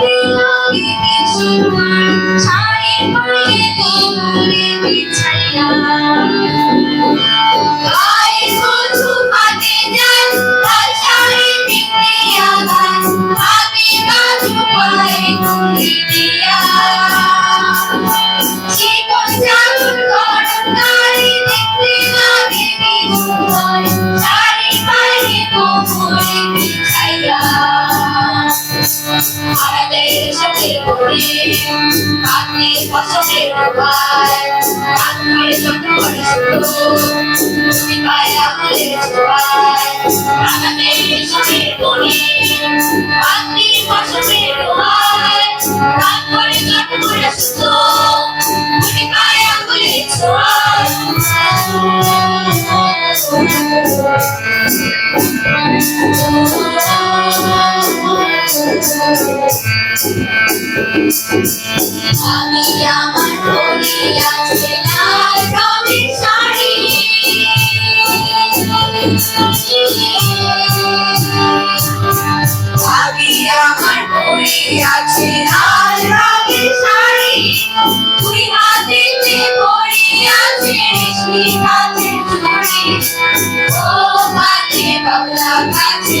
Thank you. রাত্রি বসবে আবার রাত্রি সকল শিকায় আমলে জোয়ার রাতে পিছনে বনে রাত্রি বসবে আবার রাত্রি সকল সুস্থ আমি আমার পরি আছে লাল রঙের শাড়ি আমি আমার পরি আছে লাল রঙের শাড়ি তুই হাতে যে পরি আছে রেশমি হাতে চুড়ি ও মাঝে বাবলা কাছে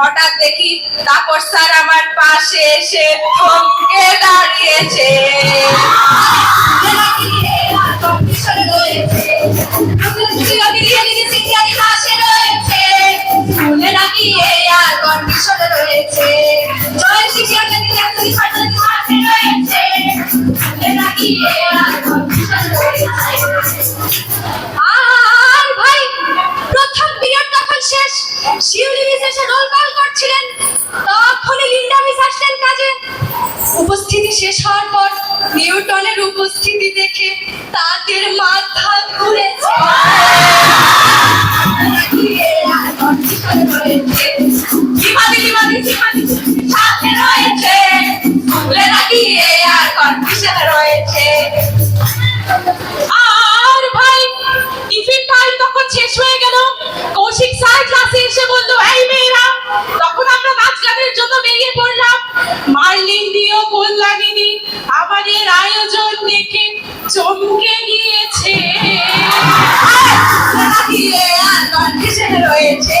হঠাৎ দেখি তাপস স্যার আমার পাশে এসে থমকে দাঁড়িয়েছে। আর ভাই, প্রথম পিরিয়ড তখন শেষ, শিউলি মিস রোল রোল যাচ্ছিলেন তখনই লিন্ডা মিস আসলেন কাজে উপস্থিতি শেষ হওয়ার পর নিউ নজর দেখে চমকে গিয়েছে রয়েছে রয়েছে